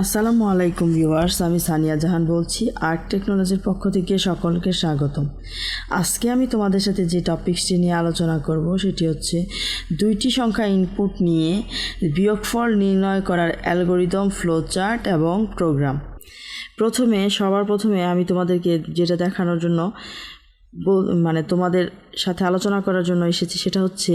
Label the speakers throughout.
Speaker 1: আসসালামু আলাইকুম ভিউয়ার্স, আমি সানিয়া জাহান বলছি, আর্ট টেকনোলজির পক্ষ থেকে সকলকে স্বাগতম। আজকে আমি তোমাদের সাথে যে টপিকসটি নিয়ে আলোচনা করব, সেটি হচ্ছে দুইটি সংখ্যা ইনপুট নিয়ে বিয়োগফল নির্ণয় করার অ্যালগোরিদম ফ্লো চার্ট এবং প্রোগ্রাম প্রথমে, সবার প্রথমে আমি তোমাদেরকে যেটা দেখানোর জন্য মানে তোমাদের সাথে আলোচনা করার জন্য এসেছি, সেটা হচ্ছে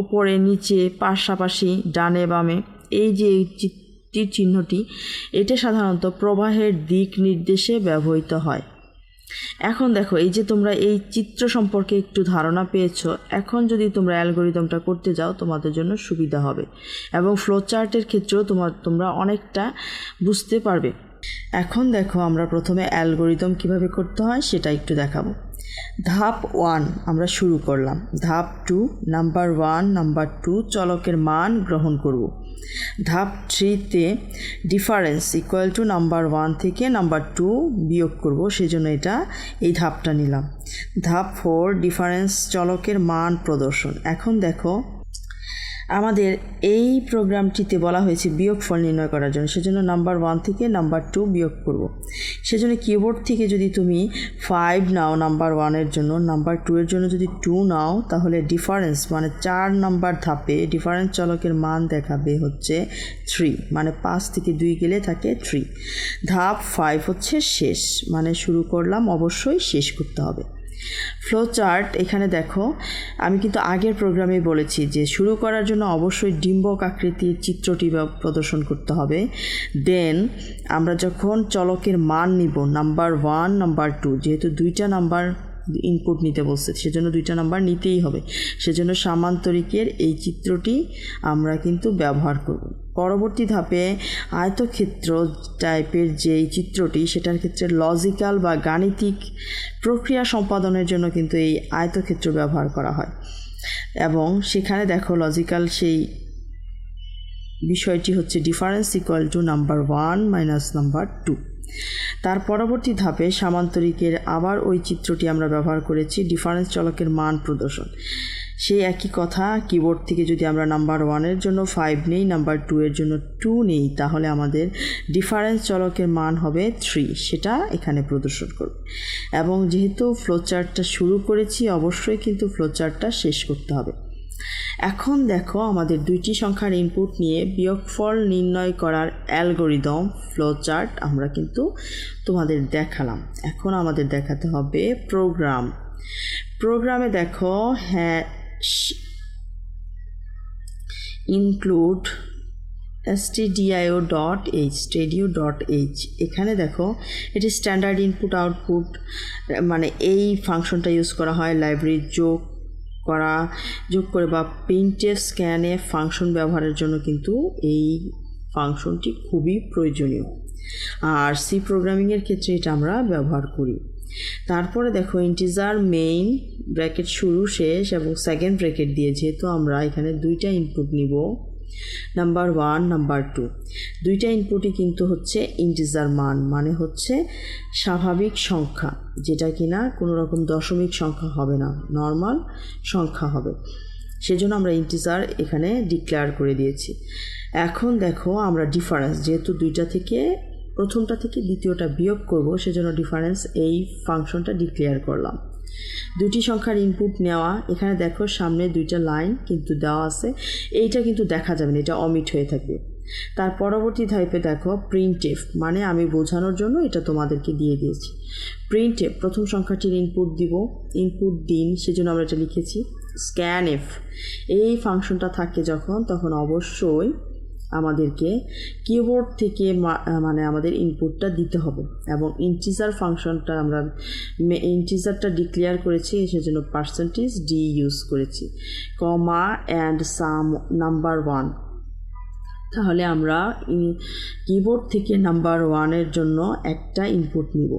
Speaker 1: ওপরে, নিচে, পাশাপাশি, ডানে, বামে, এই যে তীর চিহ্নটি এটা সাধারণত প্রবাহের দিক নির্দেশে ব্যবহৃত হয়। এখন দেখো, এই যে তোমরা এই চিত্র সম্পর্কে একটু ধারণা পেয়েছ, এখন যদি তোমরা অ্যালগোরিদমটা করতে যাও, তোমাদের জন্য সুবিধা হবে এবং ফ্লো চার্টের ক্ষেত্রেও তোমার তোমরা অনেকটা বুঝতে পারবে। এখন দেখো, আমরা প্রথমে অ্যালগোরিদম কীভাবে করতে হয়, সেটা একটু দেখাবো। ধাপ ওয়ান আমরা শুরু করলাম। ধাপ two, number one, number two চলকের মান গ্রহণ করব। ধাপ থ্রিতে difference equal to number one থেকে নাম্বার টু বিয়োগ করব, সেজন্য এটা এই ধাপটা নিলাম। ধাপ ফোর, ডিফারেন্স চলকের মান প্রদর্শন। এখন দেখো আমাদের এই প্রোগ্রামটিতে বলা হয়েছে বিয়োগফল নির্ণয় করার জন্য। সেজন্য নাম্বার ওয়ান থেকে নাম্বার টু বিয়োগ করব। সেজন্য কিবোর্ড থেকে যদি তুমি ফাইভ নাও নাম্বার ওয়ানের জন্য নাম্বার টু এর জন্য যদি টু নাও, তাহলে ডিফারেন্স মানে চার নাম্বার ধাপে ডিফারেন্স চলকের মান দেখাবে হচ্ছে থ্রি মানে পাঁচ থেকে দুই গেলে থাকে থ্রি ধাপ ফাইভ হচ্ছে শেষ। মানে শুরু করলাম অবশ্যই শেষ করতে হবে। ফ্লো চার্ট এখানে দেখো, আমি কিন্তু আগের প্রোগ্রামে বলেছি যে শুরু করার জন্য অবশ্যই ডিম্বক আকৃতির চিত্রটি প্রদর্শন করতে হবে। দেন আমরা যখন চলকের মান নিব নাম্বার ওয়ান নাম্বার টু যেহেতু দুইটা নাম্বার ইনপুট নিতে বলছে। সেজন্য দুইটা নাম্বার নিতেই হবে। সেজন্য সামান্তরিকের এই চিত্রটি আমরা কিন্তু ব্যবহার করব। পরবর্তী ধাপে আয়তক্ষেত্র টাইপের যেই চিত্রটি, সেটার ক্ষেত্রে লজিক্যাল বা গাণিতিক প্রক্রিয়া সম্পাদনের জন্য কিন্তু এই আয়তক্ষেত্র ব্যবহার করা হয়। এবং সেখানে দেখো লজিক্যাল সেই বিষয়টি হচ্ছে difference equal to number one minus number two তার পরবর্তী ধাপে সামান্তরিকের আবার ওই চিত্রটি আমরা ব্যবহার করেছি, ডিফারেন্স চলকের মান প্রদর্শন। সেই একই কথা কিবোর্ড থেকে যদি আমরা নাম্বার ওয়ানের জন্য ফাইভ নেই নাম্বার টু এর জন্য টু নেই, তাহলে আমাদের ডিফারেন্স চলকের মান হবে থ্রি সেটা এখানে প্রদর্শন করবে। এবং যেহেতু ফ্লোচার্টটা শুরু করেছি, অবশ্যই কিন্তু ফ্লোচার্টটা শেষ করতে হবে। এখন দেখো আমাদের দুইটি সংখ্যার ইনপুট নিয়ে বিয়োগফল নির্ণয় করার অ্যালগোরিদম ফ্লোচার্ট আমরা কিন্তু তোমাদের দেখালাম। এখন আমাদের দেখাতে হবে প্রোগ্রাম প্রোগ্রামে দেখো হ্যাঁ include stdio dot H stdio dot H এখানে দেখো, এটি স্ট্যান্ডার্ড ইনপুট আউটপুট মানে এই ফাংশনটা ইউজ করা হয় লাইব্রেরি যোগ করা, যোগ করে বা প্রিন্টের স্ক্যানে ফাংশন ব্যবহারের জন্য কিন্তু এই ফাংশনটি খুবই প্রয়োজনীয়। আর সি প্রোগ্রামিংয়ের ক্ষেত্রে এটা আমরা ব্যবহার করি। তারপরে দেখো ইন্টিজার মেইন ব্র্যাকেট শুরু, শেষ এবং সেকেন্ড ব্র্যাকেট দিয়ে যেহেতু আমরা এখানে দুইটা ইনপুট নিব নাম্বার ওয়ান নাম্বার টু দুইটা ইনপুটই কিন্তু হচ্ছে ইন্টিজার মান মানে হচ্ছে স্বাভাবিক সংখ্যা, যেটা কিনা কোনো রকম দশমিক সংখ্যা হবে না নর্মাল সংখ্যা হবে। সেজন্য আমরা ইন্টিজার এখানে ডিক্লেয়ার করে দিয়েছি। এখন দেখো আমরা ডিফারেন্স যেহেতু দুইটা থেকে, প্রথমটা থেকে দ্বিতীয়টা বিয়োগ করব, সেজন্য ডিফারেন্স এই ফাংশনটা ডিক্লেয়ার করলাম। দুটি সংখ্যার ইনপুট নেওয়া, এখানে দেখো সামনে দুইটা লাইন কিন্তু দেওয়া আছে, এইটা কিন্তু দেখা যাবে না, এটা অমিট হয়ে থাকবে। তার পরবর্তী ধাপে দেখো প্রিন্ট এফ মানে আমি বোঝানোর জন্য এটা তোমাদেরকে দিয়ে দিয়েছি। প্রিন্ট এফ প্রথম সংখ্যাটির ইনপুট দিব ইনপুট দিন, সেজন্য আমরা এটা লিখেছি স্ক্যান এফ এই ফাংশনটা থাকে যখন, তখন অবশ্যই আমাদেরকে কিবোর্ড থেকে মানে আমাদের ইনপুটটা দিতে হবে এবং ইন্টিজার ফাংশনটা আমরা ইন্টিজারটা ডিক্লেয়ার করেছি, সেজন্য পার্সেন্টেজ ডি ইউজ করেছি comma and sum number one তাহলে আমরা কিবোর্ড থেকে নাম্বার ওয়ানের জন্য একটা ইনপুট নিব।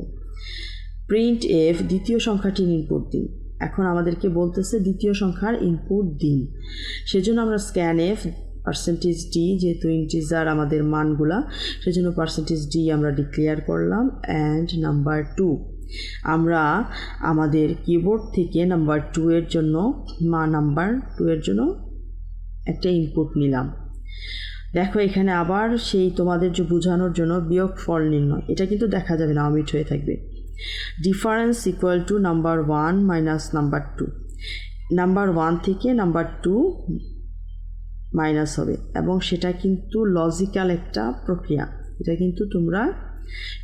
Speaker 1: প্রিন্ট এফ দ্বিতীয় সংখ্যাটির ইনপুট দিন। এখন আমাদেরকে বলতেছে দ্বিতীয় সংখ্যার ইনপুট দিন। সেজন্য আমরা স্ক্যান এফ পার্সেন্টেজ ডি যেহেতু ইন্টিজার আমাদের মানগুলা, সেজন্য পার্সেন্টেজ ডি আমরা ডিক্লেয়ার করলাম অ্যান্ড নাম্বার টু আমরা আমাদের কিবোর্ড থেকে নাম্বার টু এর জন্য, মা নাম্বার টু এর জন্য একটা ইনপুট নিলাম। দেখো, এখানে আবার সেই তোমাদের যে বোঝানোর জন্য বিয়োগ ফল নির্ণয়, এটা কিন্তু দেখা যাবে না, অমিট হয়ে থাকবে। Difference equal to number one minus number two number one থেকে নাম্বার টু মাইনাস হবে। এবং সেটা কিন্তু লজিক্যাল একটা প্রক্রিয়া। এটা কিন্তু তোমরা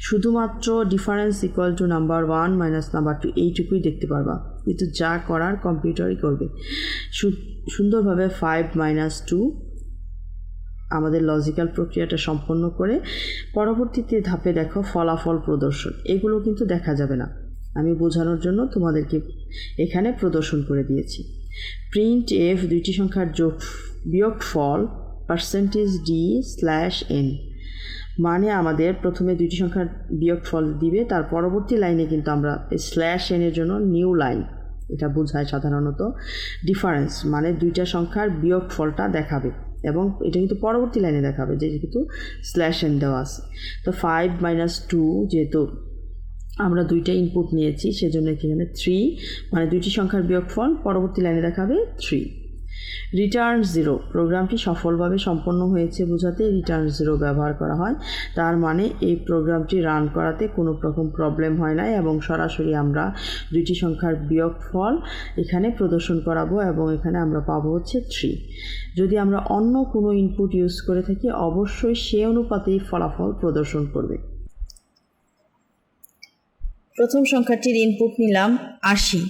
Speaker 1: শুধুমাত্র difference equal to number one minus number two এইটুকুই দেখতে পারবা। কিন্তু যা করার কম্পিউটারই করবে। সুন্দরভাবে ফাইভ মাইনাস টু আমাদের লজিক্যাল প্রক্রিয়াটা সম্পন্ন করে পরবর্তীতে ধাপে দেখো ফলাফল প্রদর্শন। এগুলো কিন্তু দেখা যাবে না। আমি বোঝানোর জন্য তোমাদেরকে এখানে প্রদর্শন করে দিয়েছি। প্রিন্ট এফ দুইটি সংখ্যার যোগ বিয়োগ ফল পার্সেন্টেজ ডি স্ল্যাশ এন মানে আমাদের প্রথমে দুইটি সংখ্যার বিয়োগ ফল দিবে, তার পরবর্তী লাইনে কিন্তু আমরা স্ল্যাশ এনের জন্য নিউ লাইন এটা বোঝায় সাধারণত ডিফারেন্স মানে দুইটা সংখ্যার বিয়োগ ফলটা দেখাবে এবং এটা কিন্তু পরবর্তী লাইনে দেখাবে যে যেহেতু স্ল্যাশ এন দেওয়া আছে। তো ফাইভ মাইনাস টু যেহেতু আমরা দুইটা ইনপুট নিয়েছি, সেজন্য এখানে থ্রি মানে দুইটি সংখ্যার বিয়োগফল পরবর্তী লাইনে দেখাবে থ্রি রিটার্ন জিরো প্রোগ্রামটি সফলভাবে সম্পন্ন হয়েছে বোঝাতে রিটার্ন জিরো ব্যবহার করা হয়। তার মানে এই প্রোগ্রামটি রান করাতে কোনো রকম প্রবলেম হয় না এবং সরাসরি আমরা দুইটি সংখ্যার বিয়োগ ফল এখানে প্রদর্শন করাবো এবং এখানে আমরা পাবো হচ্ছে থ্রি যদি আমরা অন্য কোনো ইনপুট ইউজ করে থাকি, অবশ্যই সে অনুপাতেই ফলাফল প্রদর্শন করবে। প্রথম সংখ্যাটির ইনপুট নিলাম আশি।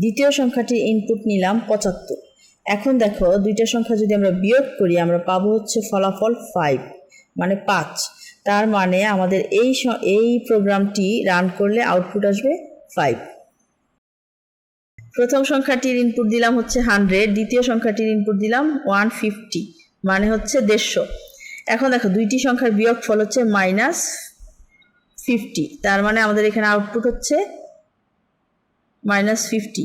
Speaker 1: দ্বিতীয় সংখ্যাটির ইনপুট নিলাম পঁচাত্তর। এখন দেখো, দুইটা সংখ্যা যদি আমরা বিয়োগ করি, আমরা পাবো হচ্ছে ফলাফল ফাইভ মানে পাঁচ। তার মানে আমাদের এই এই প্রোগ্রামটি রান করলে আউটপুট আসবে ফাইভ প্রথম সংখ্যাটির ইনপুট দিলাম হচ্ছে হান্ড্রেড দ্বিতীয় সংখ্যাটির ইনপুট দিলাম ওয়ান ফিফটি মানে হচ্ছে দেড়শো। এখন দেখো, দুইটি সংখ্যার বিয়োগ ফল হচ্ছে মাইনাস ফিফটি তার মানে আমাদের এখানে আউটপুট হচ্ছে মাইনাস ফিফটি